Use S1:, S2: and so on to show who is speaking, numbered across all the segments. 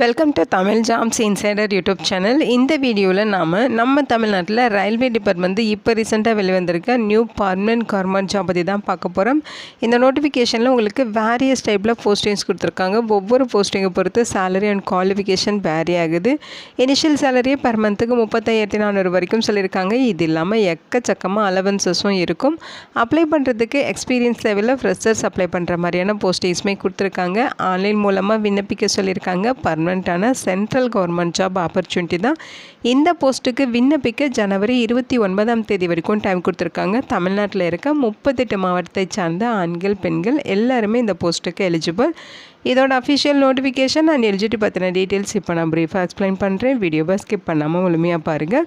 S1: Welcome to Tamil jobs insider YouTube channel இந்த வீடியோவில் நாம் நம்ம தமிழ்நாட்டில் ரயில்வே டிபார்ட்மெண்ட் இப்போ ரீசெண்டாக வெளிவந்திருக்க நியூ பர்மனன்ட் கவர்மெண்ட் ஜாப் பற்றி தான் பார்க்க போகிறோம் இந்த நோட்டிஃபிகேஷனில் உங்களுக்கு வேரியஸ் டைப்பில் போஸ்டிங்ஸ் கொடுத்துருக்காங்க. ஒவ்வொரு போஸ்டிங்கை பொறுத்து சேலரி அண்ட் குவாலிஃபிகேஷன் வேரி ஆகுது. இனிஷியல் சேலரியே பர் மந்த்துக்கு முப்பத்தாயிரத்தி நானூறு வரைக்கும் சொல்லியிருக்காங்க. இது இல்லாமல் எக்கச்சக்கமாக அலவன்சஸும் இருக்கும். அப்ளை பண்ணுறதுக்கு எக்ஸ்பீரியன்ஸ் லெவலில் ஃப்ரெஷர்ஸ் அப்ளை பண்ணுற மாதிரியான போஸ்டிங்ஸுமே கொடுத்துருக்காங்க. ஆன்லைன் மூலமாக விண்ணப்பிக்க சொல்லியிருக்காங்க. பர்மனண்ட்டான சென்ட்ரல் கவர்மெண்ட் ஜாப் ஆப்பர்ச்சுனிட்டி தான் இந்த போஸ்ட்டுக்கு விண்ணப்பிக்க ஜனவரி இருபத்தி ஒன்பதாம் தேதி வரைக்கும் டைம் கொடுத்துருக்காங்க. தமிழ்நாட்டில் இருக்க முப்பத்தெட்டு மாவட்டத்தை சார்ந்த ஆண்கள் பெண்கள் எல்லாருமே இந்த போஸ்ட்டுக்கு எலிஜிபிள் இதோட அஃபிஷியல் நோட்டிஃபிகேஷன் அண்ட் எலிஜிட்டி பற்றின டீட்டெயில்ஸ் இப்போ நான் ப்ரீஃபாக எக்ஸ்பிளைன் பண்ணுறேன் வீடியோவை ஸ்கிப் பண்ணாமல் முழுமையாக பாருங்கள்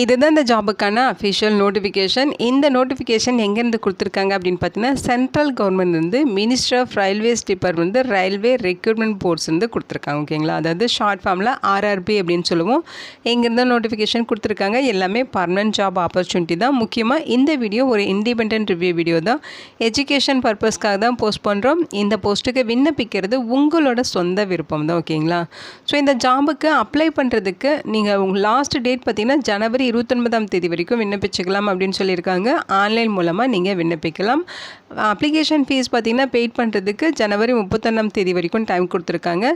S1: இதுதான் இந்த ஜாபுக்கான அஃபிஷியல் நோட்டிஃபிகேஷன் இந்த நோட்டிஃபிகேஷன் எங்கேருந்து கொடுத்துருக்காங்க அப்படின்னு பார்த்தீங்கன்னா சென்ட்ரல் கவர்மெண்ட் வந்து மினிஸ்டர் ஆஃப் ரயில்வேஸ் டிபார்ட்மெண்ட் வந்து ரயில்வே ரெக்ரூட்மெண்ட் போர்ட்ஸ் வந்து கொடுத்துருக்காங்க ஓகேங்களா அதாவது ஷார்ட் ஃபார்மில் ஆர்ஆர்பி அப்படின்னு சொல்லுவோம். எங்கேருந்து நோட்டிஃபிகேஷன் கொடுத்துருக்காங்க. எல்லாமே பர்மனன்ட் ஜாப் ஆப்பர்ச்சுனிட்டி தான். முக்கியமாக இந்த வீடியோ ஒரு இண்டிபெண்ட் ரிவ்யூ வீடியோ தான். எஜுகேஷன் பர்பஸ்க்காக தான் போஸ்ட் பண்ணுறோம் இந்த போஸ்ட்டுக்கு விண்ணப்பிக்கிறது உங்களோட சொந்த விருப்பம் தான் ஓகேங்களா ஸோ இந்த ஜாபுக்கு அப்ளை பண்ணுறதுக்கு நீங்கள் லாஸ்ட் டேட் பார்த்தீங்கன்னா ஜனவரி இருபத்தொன்பதாம் தேதி வரைக்கும் விண்ணப்பிச்சுக்கலாம் அப்படின்னு சொல்லியிருக்காங்க. ஆன்லைன் மூலமாக நீங்கள் விண்ணப்பிக்கலாம். அப்ளிகேஷன் ஃபீஸ் பார்த்தீங்கன்னா பெய்ட் பண்ணுறதுக்கு ஜனவரி முப்பத்தொன்னாம் தேதி வரைக்கும் டைம் கொடுத்துருக்காங்க.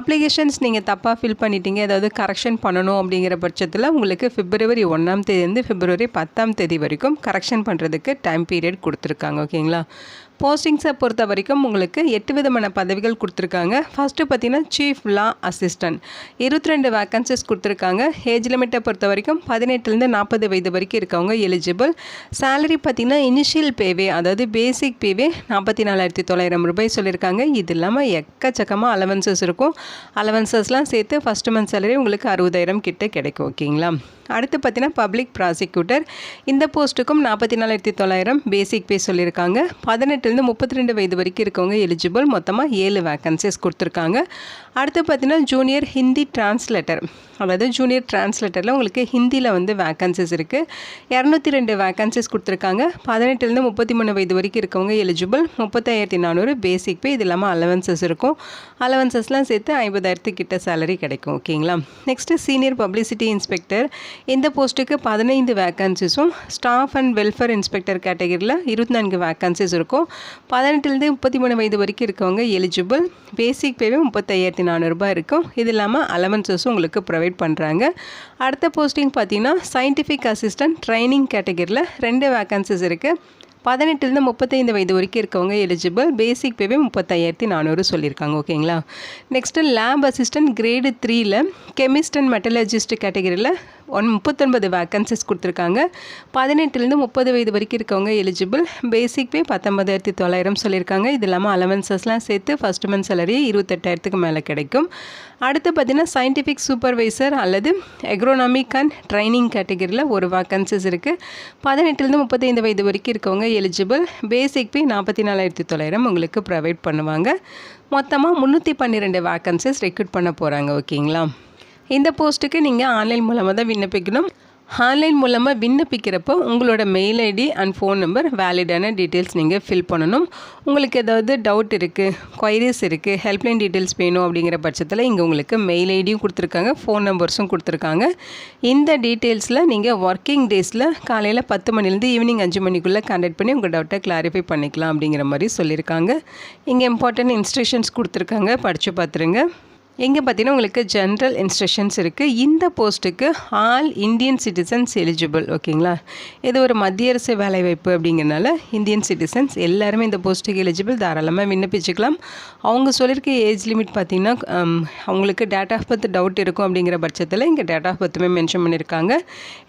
S1: அப்ளிகேஷன்ஸ் நீங்கள் தப்பாக ஃபில் பண்ணிட்டீங்க ஏதாவது கரெக்ஷன் பண்ணணும் அப்படிங்கிற பட்சத்தில் உங்களுக்கு பிப்ரவரி ஒன்றாம் தேதியிலேருந்து பிப்ரவரி பத்தாம் தேதி வரைக்கும் கரெக்ஷன் பண்ணுறதுக்கு டைம் பீரியட் கொடுத்துருக்காங்க ஓகேங்களா போஸ்டிங்ஸை பொறுத்த வரைக்கும் உங்களுக்கு எட்டு விதமான பதவிகள் கொடுத்துருக்காங்க. ஃபஸ்ட்டு பார்த்தீங்கன்னா சீஃப் லா அசிஸ்டன்ட் இருபத்தி ரெண்டு வேக்கன்சிஸ் கொடுத்துருக்காங்க. ஏஜ் லிமிட்டை பொறுத்த வரைக்கும் பதினெட்டுலேருந்து நாற்பது வயது வரைக்கும் இருக்கவங்க எலிஜிபிள் சேலரி பார்த்தீங்கன்னா இனிஷியல் பேவே அதாவது பேசிக் பேவே நாற்பத்தி நாலாயிரத்தி தொள்ளாயிரம் ரூபாய் சொல்லியிருக்காங்க. இது இல்லாமல் எக்கச்சக்கமாக அலவன்சஸ் இருக்கும். அலவன்சஸ்லாம் சேர்த்து ஃபஸ்ட்டு மந்த் சேலரி உங்களுக்கு அறுபதாயிரம் கிட்ட கிடைக்கும் ஓகேங்களா அடுத்து பார்த்தீங்கன்னா பப்ளிக் ப்ராசிக்யூட்டர் இந்த போஸ்ட்டுக்கும் நாற்பத்தி நாலாயிரத்தி தொள்ளாயிரம் பேசிக் பே சொல்லியிருக்காங்க. பதினெட்டுலேருந்து முப்பத்தி ரெண்டு வயது வரைக்கும் இருக்கவங்க எலிஜிபிள் மொத்தமாக ஏழு வேக்கன்சிஸ் கொடுத்துருக்காங்க. அடுத்து பார்த்தீங்கன்னா ஜூனியர் ஹிந்தி டிரான்ஸ்லேட்டர் அதாவது ஜூனியர் டிரான்ஸ்லேட்டரில் உங்களுக்கு ஹிந்தியில் வந்து வேக்கன்சிஸ் இருக்குது இரநூத்தி ரெண்டு வேக்கன்சிஸ் கொடுத்துருக்காங்க. பதினெட்டுலேருந்து முப்பத்தி மூணு வயது வரைக்கும் இருக்கவங்க எலிஜிபிள் முப்பத்தாயிரத்தி நானூறு பேசிக் பே இது இல்லாமல் அலவன்சஸ் இருக்கும். அலவன்சஸ்லாம் சேர்த்து ஐம்பதாயிரத்து கிட்ட சேலரி கிடைக்கும். ஓகேங்களா? நெக்ஸ்ட்டு சீனியர் பப்ளிசிட்டி இன்ஸ்பெக்டர் இந்த போஸ்ட்டுக்கு பதினைந்து வேக்கன்சிஸும் ஸ்டாஃப் அண்ட் வெல்ஃபேர் இன்ஸ்பெக்டர் கேட்டகரியில் இருபத்தி நான்கு வேக்கன்சிஸ் இருக்கும். பதினெட்டுலேருந்து முப்பத்தி மூணு வயது வரைக்கும் இருக்கவங்க எலிஜிபிள் பேசிக் பேவே முப்பத்தையாயிரத்தி நானூறுரூபா இருக்கும். இது இல்லாமல் அலவன்சஸும் உங்களுக்கு ப்ரொவைட் பண்ணுறாங்க அடுத்த போஸ்டிங் பார்த்தீங்கன்னா சயின்டிஃபிக் அசிஸ்டன்ட் ட்ரைனிங் கேட்டகரியில் ரெண்டு வேக்கன்சிஸ் இருக்குது பதினெட்டுலேருந்து முப்பத்தைந்து வயது வரைக்கும் இருக்கவங்க எலிஜிபிள் பேசிக் பேவே முப்பத்தாயிரத்தி நானூறு சொல்லியிருக்காங்க. ஓகேங்களா? நெக்ஸ்ட்டு லேப் அசிஸ்டன்ட் கிரேடு த்ரீயில் கெமிஸ்ட் அண்ட் மெட்டலஜிஸ்ட் கேட்டகரியில் ஒன் முப்பத்தொன்பது வேக்கன்சிஸ் கொடுத்துருக்காங்க. பதினெட்டுலேருந்து முப்பது வயது வரைக்கும் இருக்கவங்க எலிஜிபிள் பேசிக் பே பத்தொன்பதாயிரத்தி தொள்ளாயிரம் சொல்லியிருக்காங்க. இது இல்லாமல் அலவன்சஸ்லாம் சேர்த்து ஃபஸ்ட் மந்த் சேலரி இருபத்தெட்டாயிரத்துக்கு மேலே கிடைக்கும். அடுத்து பார்த்திங்கன்னா சயின்டிஃபிக் சூப்பர்வைசர் அல்லது எக்ரோனாமிக் அண்ட் ட்ரைனிங் கேட்டகரியில் ஒரு வேக்கன்சிஸ் இருக்குது பதினெட்டுலேருந்து முப்பத்தைந்து வயது வரைக்கும் இருக்கவங்க எலிஜிபிள் பேசிக் பே நாற்பத்தி நாலாயிரத்தி தொள்ளாயிரம் உங்களுக்கு ப்ரொவைட் பண்ணுவாங்க. மொத்தமாக முந்நூற்றி பன்னிரெண்டு வேக்கன்சிஸ் ரெக்ரூட் பண்ண போகிறாங்க ஓகேங்களா இந்த போஸ்ட்டுக்கு நீங்கள் ஆன்லைன் மூலமாக தான் விண்ணப்பிக்கணும். ஆன்லைன் மூலமாக விண்ணப்பிக்கிறப்போ உங்களோட mail ID and phone number வேலிடான details நீங்கள் ஃபில் பண்ணணும். உங்களுக்கு ஏதாவது டவுட் இருக்குது கொயரிஸ் இருக்குது ஹெல்ப்லைன் டீட்டெயில்ஸ் வேணும் அப்படிங்கிற பட்சத்தில் இங்கே உங்களுக்கு மெயில் ஐடியும் கொடுத்துருக்காங்க ஃபோன் நம்பர்ஸும் கொடுத்துருக்காங்க. இந்த டீட்டெயில்ஸில் நீங்கள் ஒர்க்கிங் டேஸில் காலையில் பத்து மணிலேருந்து ஈவினிங் அஞ்சு மணிக்குள்ளே கண்டக்ட் பண்ணி உங்கள் டவுட்டை கிளாரிஃபை பண்ணிக்கலாம் அப்படிங்கிற மாதிரி சொல்லியிருக்காங்க. இங்கே இம்பார்ட்டன்ட் இன்ஸ்ட்ரக்ஷன்ஸ் கொடுத்துருக்காங்க படித்து பார்த்துருங்க. எங்கே பார்த்தீங்கன்னா உங்களுக்கு ஜென்ரல் இன்ஸ்ட்ரக்ஷன்ஸ் இருக்குது இந்த போஸ்ட்டுக்கு ஆல் இந்தியன் சிட்டிசன்ஸ் எலிஜிபிள் ஓகேங்களா? இது ஒரு மத்திய அரசு வேலைவாய்ப்பு அப்படிங்கிறனால இந்தியன் சிட்டிசன்ஸ் எல்லாருமே இந்த போஸ்ட்டுக்கு எலிஜிபிள் தாராளமாக விண்ணப்பிச்சுக்கலாம். அவங்க சொல்லியிருக்க ஏஜ் லிமிட் பார்த்திங்கன்னா அவங்களுக்கு டேட் ஆஃப் பர்த் டவுட் இருக்கும் அப்படிங்கிற பட்சத்தில் இங்கே டேட் ஆஃப் பர்த்துமே மென்ஷன் பண்ணியிருக்காங்க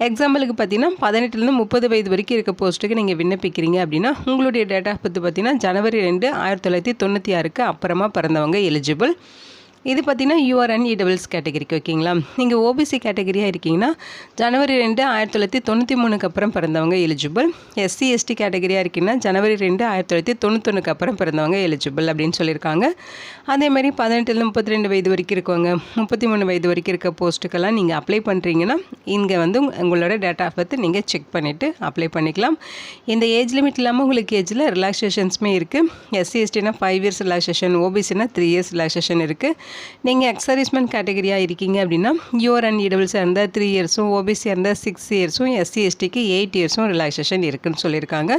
S1: எக்ஸாம்பிளுக்கு பார்த்தீங்கன்னா பதினெட்டுலேருந்து முப்பது வயது வரைக்கும் இருக்க போஸ்ட்டுக்கு நீங்கள் விண்ணப்பிக்கிறீங்க அப்படின்னா உங்களுடைய டேட் ஆஃப் பர்த் பார்த்தீங்கன்னா ஜனவரி ரெண்டு ஆயிரத்தி தொள்ளாயிரத்தி தொண்ணூற்றி ஆறுக்கு அப்புறமா பிறந்தவங்க எலிஜிபிள் இது பார்த்தீங்கன்னா யூஆர்என் இடபிள்ஸ் கேட்டகரிக்கு ஓகேங்களா நீங்கள் ஓபிசி கேட்டகரியாக இருக்கீங்கன்னா ஜனவரி ரெண்டு ஆயிரத்தி தொள்ளாயிரத்தி தொண்ணூற்றி மூணுக்கு அப்புறம் பிறந்தவங்க எலிஜிபிள் எஸ்சி எஸ்டி கேட்டகரியாக இருக்கீங்கன்னா ஜனவரி ரெண்டு ஆயிரத்தி தொள்ளாயிரத்தி தொண்ணூத்தொன்றுக்கு அப்புறம் பிறந்தவங்க எலிஜிபிள் அப்படின்னு சொல்லியிருக்காங்க. அதேமாதிரி பதினெட்டுலேருந்து முப்பத்தி ரெண்டு வயது வரைக்கும் இருக்கவங்க முப்பத்தி மூணு வயது வரைக்கும் இருக்க போஸ்ட்டுக்கெல்லாம் நீங்கள் அப்ளை பண்ணுறீங்கன்னா இங்கே வந்து உங்களோட டேட் ஆஃப் பர்த் நீங்கள் செக் பண்ணிவிட்டு அப்ளை பண்ணிக்கலாம். இந்த ஏஜ் லிமிட் இல்லாமல் உங்களுக்கு ஏஜில் ரிலாக்ஸேஷன்ஸுமே இருக்குது எஸ்சி எஸ்டினா ஃபைவ் இயர்ஸ் ரிலாக்ஸேஷன் ஓபிசினா த்ரீ இயர்ஸ் ரிலாக்ஸேஷன் இருக்குது நீங்கள் எக்ஸரிஸ்மெண்ட் கேட்டகரியாக இருக்கீங்க அப்படின்னா யூஆர் அண்ட் இடபிள்ஸாக இருந்தால் த்ரீ இயர்ஸும் ஓபிசியாக இருந்தால் சிக்ஸ் இயர்ஸும் எஸ்சி எஸ்டிக்கு எயிட் இயர்ஸும் ரிலாக்ஸேஷன் இருக்குன்னு சொல்லியிருக்காங்க.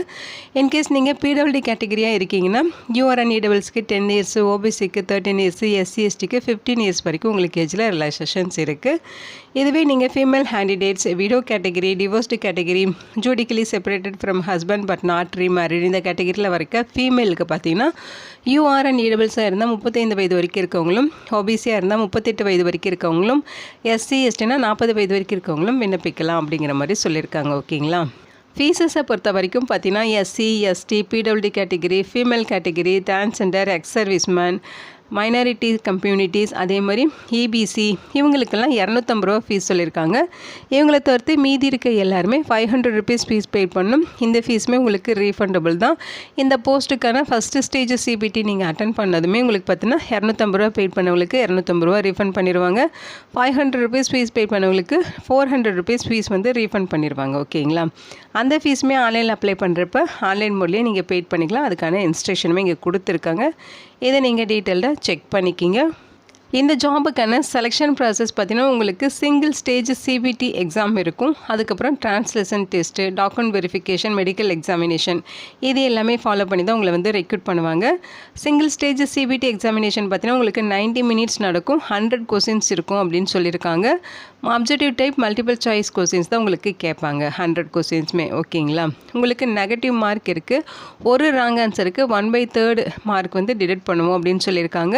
S1: இன்கேஸ் நீங்கள் பிடபிள்டி கேட்டகரியாக இருக்கீங்கன்னா யூஆர் அண்ட் இடபிள்ஸ்க்கு டென் இயர்ஸ் ஓபிசிக்கு தேர்ட்டின் இயர்ஸ் எஸ்சி எஸ்டிக்கு ஃபிஃப்டீன் இயர்ஸ் வரைக்கும் உங்களுக்கு ஏஜில் ரிலாக்ஸேஷன்ஸ் இருக்குது இதுவே நீங்கள் female candidates widow category divorced category judicially separated from husband but not remarried இந்த கேட்டகரியில் வரைக்க ஃபீமேலுக்கு பார்த்தீங்கன்னா யூஆர் அண்ட் இடபிள்ஸாக இருந்தால் முப்பத்தைந்து வயது வரைக்கும் இருக்கவங்களும் ஓபிசியாக இருந்தால் முப்பத்தெட்டு வயது வரைக்கும் இருக்கவங்களும் எஸ்சி எஸ்டினா நாற்பது வயது வரைக்கும் இருக்கவங்களும் விண்ணப்பிக்கலாம் அப்படிங்கிற மாதிரி சொல்லியிருக்காங்க ஓகேங்களா? ஃபீஸஸை பொறுத்த வரைக்கும் பார்த்தீங்கன்னா SC ST PW category female category transgender ex serviceman minority communities அதே மாதிரி இபிசி இவங்களுக்கெல்லாம் இரநூத்தம்பது ரூபா ஃபீஸ் சொல்லியிருக்காங்க. இவங்களை தவிர்த்து மீதி இருக்க எல்லாருமே five hundred rupees fee pay பண்ணணும் இந்த ஃபீஸுமே உங்களுக்கு ரீஃபண்டபுள் தான். இந்த போஸ்ட்டுக்கான ஃபஸ்ட்டு ஸ்டேஜ் சிபிடி நீங்கள் அட்டன் பண்ணதுமே உங்களுக்கு பார்த்தீங்கன்னா இரநூத்தம்பது ரூபா பே பண்ணவங்களுக்கு இரநூத்தம்பது ரூபா ரீஃபண்ட் பண்ணிடுவாங்க five hundred rupees fee pay பண்ணவங்களுக்கு ஃபோர் ஹண்ட்ரட் ருபீஸ் ஃபீஸ் வந்து ரீஃபண்ட் பண்ணிடுவாங்க ஓகேங்களா அந்த ஃபீஸுமே ஆன்லைனில் அப்ளை பண்ணுறப்ப ஆன்லைன் மூலியம் நீங்கள் பெய்ட் பண்ணிக்கலாம். அதுக்கான இன்ஸ்ட்ரக்ஷனுமே இங்கே கொடுத்துருக்காங்க. இதை நீங்கள் டீட்டெயில்டாக செக் பண்ணிக்கிங்க. இந்த ஜாபுக்கான செலெக்ஷன் ப்ராசஸ் பார்த்தீங்கன்னா உங்களுக்கு சிங்கிள் ஸ்டேஜ் சிபிடி எக்ஸாம் இருக்கும். அதுக்கப்புறம் translation test document verification medical examination இது எல்லாமே ஃபாலோ பண்ணி தான் உங்களை வந்து ரெக்ரூட் பண்ணுவாங்க. சிங்கிள் ஸ்டேஜ் சிபிடி எக்ஸாமினேஷன் பார்த்தீங்கன்னா உங்களுக்கு 90 மினிட்ஸ் நடக்கும். ஹண்ட்ரட் கொஸ்டின்ஸ் இருக்கும் அப்படின்னு சொல்லியிருக்காங்க. Objective type multiple choice questions தான் உங்களுக்கு கேட்பாங்க. ஹண்ட்ரட் கொஸ்டின்ஸுமே ஓகேங்களா? உங்களுக்கு நெகட்டிவ் மார்க் இருக்குது ஒரு ராங் ஆன்சருக்கு ஒன் பை தேர்ட் மார்க் வந்து டிடெக்ட் பண்ணுவோம் அப்படின்னு சொல்லியிருக்காங்க.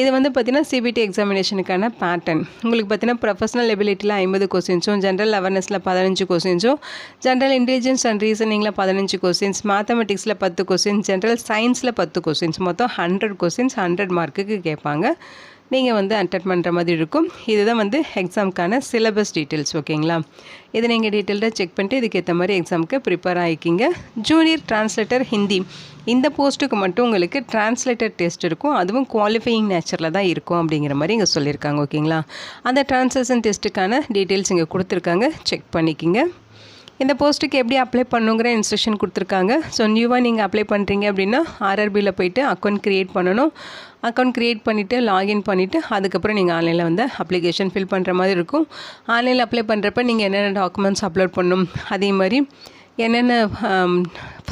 S1: இது வந்து பார்த்தீங்கன்னா சிபிடி எக்ஸாமினேஷனுக்கான பேட்டர்ன் உங்களுக்கு பார்த்தீங்கன்னா ப்ரொஃபஷனல் எபிலிட்டியில் ஐம்பது கொஸ்டின்ஸும் ஜென்ரல் அவேர்னஸில் பதினஞ்சு கொஸ்டின்ஸும் ஜென்ரல் இன்டெலிஜென்ஸ் அண்ட் ரீசனிங்கில் பதினஞ்சு கொஸ்டின்ஸ் மேத்தமெட்டிக்ஸில் பத்து கொஸ்டின்ஸ் ஜென்ரல் சயின்ஸில் பத்து கொஸ்டின்ஸ் மொத்தம் ஹண்ட்ரட் கொஸ்டின்ஸ் ஹண்ட்ரட் மார்க்குக்கு கேட்பாங்க. நீங்கள் வந்து அட்டன் பண்ணுற மாதிரி இருக்கும். இதுதான் வந்து எக்ஸாமுக்கான சிலபஸ் டீட்டெயில்ஸ் ஓகேங்களா? இதை நீங்கள் டீட்டெயில்டாக செக் பண்ணிட்டு இதுக்கேற்ற மாதிரி எக்ஸாமுக்கு ப்ரிப்பேர் ஆகிக்கிங்க ஜூனியர் டிரான்ஸ்லேட்டர் ஹிந்தி இந்த போஸ்ட்டுக்கு மட்டும் உங்களுக்கு டிரான்ஸ்லேட்டர் டெஸ்ட் இருக்கும். அதுவும் குவாலிஃபையிங் நேச்சரில் தான் இருக்கும் அப்படிங்கிற மாதிரி இங்கே சொல்லியிருக்காங்க ஓகேங்களா? அந்த டிரான்ஸ்லேஷன் டெஸ்ட்டுக்கான டீட்டெயில்ஸ் இங்கே கொடுத்துருக்காங்க. செக் பண்ணிக்கிங்க. இந்த போஸ்ட்டுக்கு எப்படி அப்ளை பண்ணுங்கிற இன்ஸ்ட்ரக்ஷன் கொடுத்துருக்காங்க. ஸோ நியூவாக நீங்கள் அப்ளை பண்ணுறீங்க அப்படின்னா ஆர்ஆர்பியில் போயிட்டு அக்கௌண்ட் க்ரியேட் பண்ணணும். அக்கௌண்ட் க்ரியேட் பண்ணிவிட்டு லாகின் பண்ணிவிட்டு அதுக்கப்புறம் நீங்கள் ஆன்லைனில் வந்து அப்ளிகேஷன் ஃபில் பண்ணுற மாதிரி இருக்கும். ஆன்லைனில் அப்ளை பண்ணுறப்ப நீங்கள் என்னென்ன டாக்குமெண்ட்ஸ் அப்லோட் பண்ணணும்? அதே மாதிரி என்னென்ன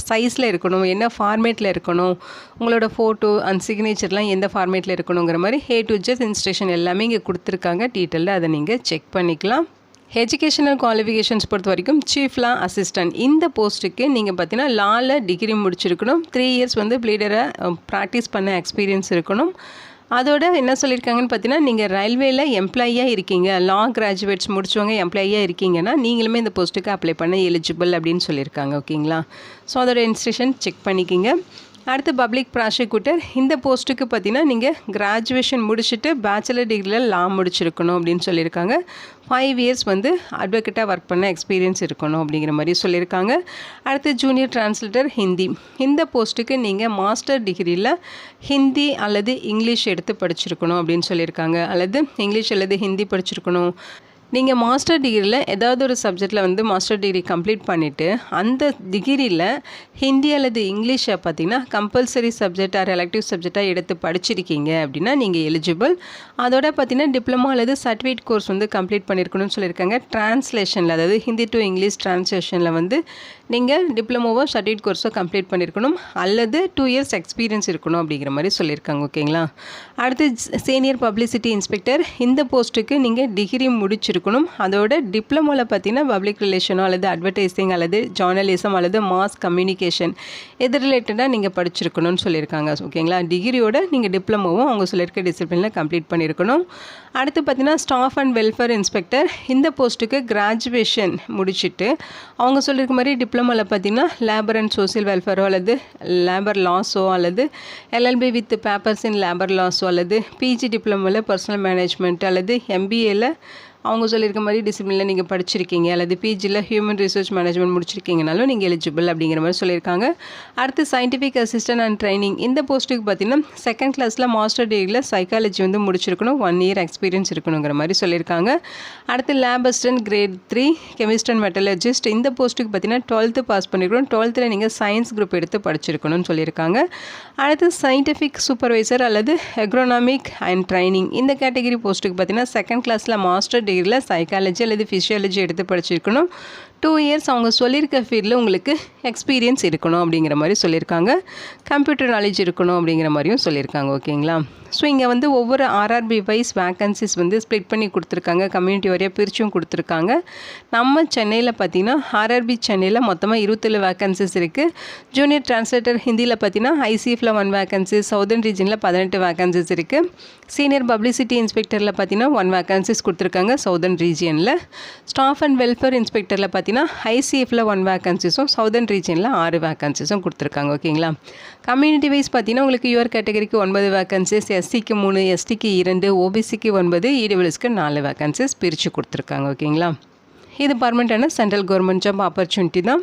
S1: சைஸில் இருக்கணும்? என்ன ஃபார்மேட்டில் இருக்கணும்? உங்களோட ஃபோட்டோ அண்ட் சிக்னேச்சர்லாம் எந்த ஃபார்மேட்டில் இருக்கணுங்கிற மாதிரி ஹே டு ஜெஸ் இன்ஸ்ட்ரக்ஷன் எல்லாமே இங்கே கொடுத்துருக்காங்க. டீட்டெயிலில் அதை நீங்கள் செக் பண்ணிக்கலாம். எஜுகேஷனல் குவாலிஃபிகேஷன்ஸ் பொறுத்த வரைக்கும் சீஃப் லா அசிஸ்டன்ட் இந்த போஸ்ட்டுக்கு நீங்கள் பார்த்தீங்கன்னா லாவில் டிகிரி முடிச்சிருக்கணும். த்ரீ இயர்ஸ் வந்து ப்ளீடரை ப்ராக்டிஸ் பண்ண எக்ஸ்பீரியன்ஸ் இருக்கணும். அதோட என்ன சொல்லியிருக்காங்கன்னு பார்த்தீங்கன்னா நீங்கள் ரயில்வேல எம்ப்ளாயியாக இருக்கீங்க. லா கிராஜுவேட்ஸ் முடிச்சவங்க எம்ப்ளாயியாக இருக்கீங்கன்னா நீங்களுமே இந்த போஸ்ட்டுக்கு அப்ளை பண்ண எலிஜிபிள் அப்படின்னு சொல்லியிருக்காங்க ஓகேங்களா ஸோ அதோட இன்ஸ்ட்ரக்ஷன் செக் பண்ணிக்கிங்க. அடுத்து பப்ளிக் ப்ராசிக்யூட்டர் இந்த போஸ்ட்டுக்கு பார்த்தீங்கன்னா நீங்கள் கிராஜுவேஷன் முடிச்சுட்டு பேச்சுலர் டிகிரியில் லா முடிச்சிருக்கணும் அப்படின்னு சொல்லியிருக்காங்க. ஃபைவ் இயர்ஸ் வந்து அட்வொகேட்டாக ஒர்க் பண்ண எக்ஸ்பீரியன்ஸ் இருக்கணும் அப்படிங்கிற மாதிரி சொல்லியிருக்காங்க. அடுத்து ஜூனியர் டிரான்ஸ்லேட்டர் ஹிந்தி இந்த போஸ்ட்டுக்கு நீங்கள் மாஸ்டர் டிகிரியில் ஹிந்தி அல்லது இங்கிலீஷ் எடுத்து படிச்சிருக்கணும் அப்படின்னு சொல்லியிருக்காங்க. அல்லது இங்கிலீஷ் அல்லது ஹிந்தி படிச்சிருக்கணும். நீங்கள் மாஸ்டர் டிகிரியில் ஏதாவது ஒரு சப்ஜெக்டில் வந்து மாஸ்டர் டிகிரி கம்ப்ளீட் பண்ணிவிட்டு அந்த டிகிரியில் ஹிந்தி அல்லது இங்கிலீஷை பார்த்தீங்கன்னா கம்பல்சரி சப்ஜெக்ட் ஆர் எலக்டிவ் சப்ஜெக்டாக எடுத்து படிச்சிருக்கீங்க அப்படின்னா நீங்கள் எலிஜிபிள் அதோட பார்த்தீங்கன்னா டிப்ளமோ அல்லது சர்டிஃபிகேட் கோர்ஸ் வந்து கம்ப்ளீட் பண்ணியிருக்கணும்னு சொல்லியிருக்காங்க. ட்ரான்ஸ்லேஷனில் அதாவது ஹிந்தி டு இங்கிலீஷ் ட்ரான்ஸ்லேஷனில் வந்து நீங்கள் டிப்ளமோவோ சர்டிஃபிகேட் கோர்ஸோ கம்ப்ளீட் பண்ணியிருக்கணும் அல்லது டூ இயர்ஸ் எக்ஸ்பீரியன்ஸ் இருக்கணும் அப்படிங்கிற மாதிரி சொல்லியிருக்காங்க ஓகேங்களா? அடுத்து சீனியர் பப்ளிசிட்டி இன்ஸ்பெக்டர் இந்த போஸ்ட்டுக்கு நீங்கள் டிகிரி முடிச்சிருக்கணும். அதோட டிப்ளமோவில் பார்த்தீங்கன்னா பப்ளிக் ரிலேஷனோ அல்லது அட்வர்டைஸிங் அல்லது ஜேர்னலிசம் அல்லது மாஸ் கம்யூனிகேஷன் இது ரிலேட்டடாக நீங்கள் படிச்சிருக்கணும்னு சொல்லியிருக்காங்க ஓகேங்களா? டிகிரியோட நீங்கள் டிப்ளமோவும் அவங்க சொல்லியிருக்க டிசிப்ளினில் கம்ப்ளீட் பண்ணியிருக்கணும் அடுத்து பார்த்தீங்கன்னா ஸ்டாஃப் அண்ட் வெல்ஃபேர் இன்ஸ்பெக்டர் இந்த போஸ்ட்டுக்கு கிராஜுவேஷன் முடிச்சுட்டு அவங்க சொல்லியிருக்க மாதிரி டிப்ளமோ டிப்ளமோவில் பார்த்தீங்கன்னா லேபர் அண்ட் சோசியல் வெல்ஃபேரோ அல்லது லேபர் லாஸோ அல்லது LLB with papers in labour லாஸோ அல்லது பிஜி டிப்ளமோவில் பர்சனல் மேனேஜ்மெண்ட் அல்லது எம்பிஏல அவங்க சொல்லியிருக்க மாதிரி டிசிப்ளினில் நீங்கள் படிச்சிருக்கீங்க அல்லது பிஜியில் ஹியூமன் ரிசர்ச் மேனேஜ்மெண்ட் முடிச்சிருக்கீங்கனாலும் நீங்கள் எலிஜிபிள் அப்படிங்கிற மாதிரி சொல்லியிருக்காங்க. அடுத்து சயின்டிஃபிக் அசிஸ்டன்ட் அண்ட் ட்ரைனிங் இந்த போஸ்ட்டுக்கு பார்த்தீங்கன்னா செகண்ட் கிளாஸில் மாஸ்டர் டிகிரியில் சைக்காலஜி வந்து முடிச்சிருக்கணும் ஒன் இயர் எக்ஸ்பீரியன்ஸ் இருக்கணுங்கிற மாதிரி சொல்லியிருக்காங்க. அடுத்து lab assistant grade three chemist and metallurgist இந்த போஸ்ட்டுக்கு பார்த்தீங்கன்னா டுவெல்த்து பாஸ் பண்ணிருக்கணும். டுவெல்த்தில் நீங்கள் சயின்ஸ் குரூப் எடுத்து படிச்சிருக்கணும்னு சொல்லியிருக்காங்க. அடுத்து சயின்டிஃபிக் சூப்பர்வைசர் அல்லது எக்ரோனாமிக் அண்ட் ட்ரைனிங் இந்த கேட்டகரி போஸ்ட்டுக்கு பார்த்தீங்கன்னா செகண்ட் கிளாஸில் மாஸ்டர் டிகிரியில் சைக்காலஜி அல்லது ஃபிசியாலஜி எடுத்து படிச்சிருக்கணும். டூ இயர்ஸ் அவங்க சொல்லியிருக்க ஃபீல்டில் உங்களுக்கு எக்ஸ்பீரியன்ஸ் இருக்கணும் அப்படிங்கிற மாதிரி சொல்லியிருக்காங்க கம்ப்யூட்டர் நாலேஜ் இருக்கணும் அப்படிங்கிற மாதிரியும் சொல்லியிருக்காங்க ஓகேங்களா? ஸோ இங்கே வந்து ஒவ்வொரு ஆர்ஆர்பி வைஸ் வேக்கன்சிஸ் வந்து ஸ்ப்ளிட் பண்ணி கொடுத்துருக்காங்க. கம்யூனிட்டி வரையாக பிரிச்சும் கொடுத்துருக்காங்க. நம்ம சென்னையில் பார்த்தீங்கன்னா ஆர்ஆர்பி சென்னையில் மொத்தமாக இருபத்தேழு வேக்கன்சிஸ் இருக்குது ஜூனியர் டிரான்ஸ்லேட்டர் ஹிந்தியில் பார்த்தீங்கன்னா ஐசிஎஃப்ல ஒன் வேக்கன்சிஸ் சவுதர்ன் ரீஜனில் பதினெட்டு வேக்கன்சிஸ் இருக்குது சீனியர் பப்ளிசிட்டி இன்ஸ்பெக்டரில் பார்த்தீங்கன்னா ஒன் வேக்கன்சிஸ் கொடுத்துருக்காங்க. சவுதர்ன் ரீஜியனில் ஸ்டாஃப் அண்ட் வெல்ஃபேர் இன்ஸ்பெக்டரில் பார்த்தீங்கன்னா ஐசிஎஃப்ல ஒன் வேக்கன்சிஸும் சவுதர்ன் ரீஜியனில் ஆறு வேக்கன்சிஸும் கொடுத்துருக்காங்க ஓகேங்களா? கம்யூனிட்டி வைஸ் பார்த்தீங்கன்னா உங்களுக்கு யுவர் கேட்டகரிக்கு ஒன்பது வேக்கன்சிஸ் எஸ்சிக்கு மூணு எஸ்டிக்கு இரண்டு ஓபிசிக்கு ஒன்பது இடபிள்யூஸ்க்கு நாலு வேக்கன்சிஸ் பிரித்து கொடுத்துருக்காங்க ஓகேங்களா? இது பர்மனெண்ட்டான சென்ட்ரல் கவர்மெண்ட் ஜாப் ஆப்பர்ச்சுனிட்டி தான்.